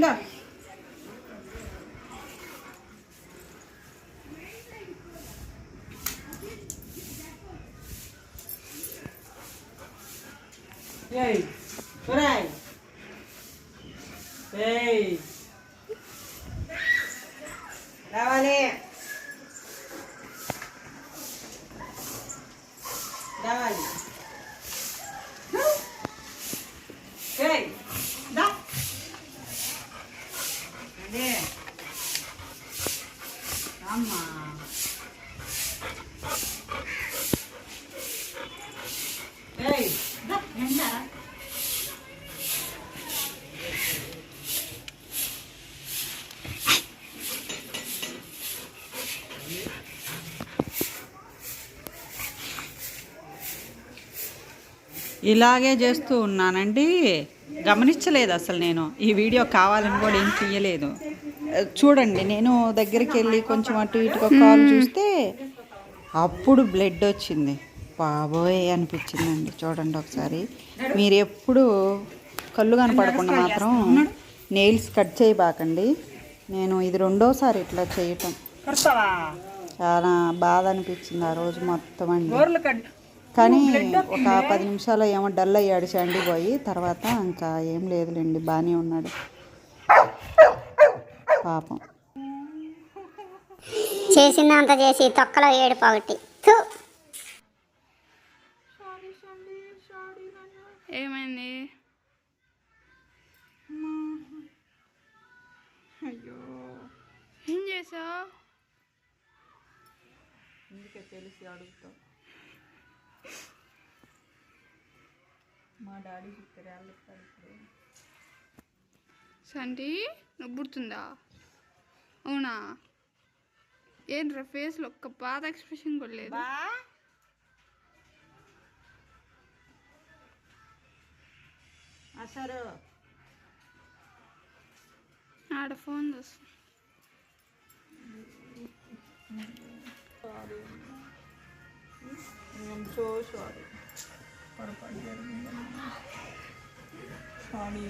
đó đây đây എന്താ Ei, peraí. Ei. రావాలి రావాలి Hey! అమ్మా. ఇలాగే చేస్తూ ఉన్నానండి. గమనించలేదు అసలు నేను. ఈ వీడియో కావాలని కూడా ఏం చెయ్యలేదు. చూడండి నేను దగ్గరికి వెళ్ళి కొంచెం అటు ఇటుగా కాలు చూస్తే అప్పుడు బ్లడ్ వచ్చింది. బాబోయ్ అనిపించిందండి. చూడండి ఒకసారి. మీరు ఎప్పుడు కళ్ళు కనపడకుండా మాత్రం నెయిల్స్ కట్ చేయబాకండి. నేను ఇది రెండోసారి ఇట్లా చేయటం. చాలా బాధ అనిపించింది ఆ రోజు మొత్తం అండి. కానీ ఒక పది నిమిషాలు ఏమో డల్ అయ్యాడు చండి పోయి తర్వాత ఇంకా ఏం లేదులేండి బాగానే ఉన్నాడు. పాపం. చేసిందంత చేసి తొక్కలో ఏడు పగటి. ఏమైంది? ఏం చేసావు? అందుకే తెలిసి అడుగుతా. మా డాడీ చెప్తారు సంటి నొబ్బుడుతుందా అవునా ఏంట్రా ఫేస్లో ఒక్క బాధ ఎక్స్ప్రెషన్ కూడా లేదు బా అసలు ఆడ ఫోన్ చూస్తా I'm so sorry. పొరపాటు జరిగింది సారీ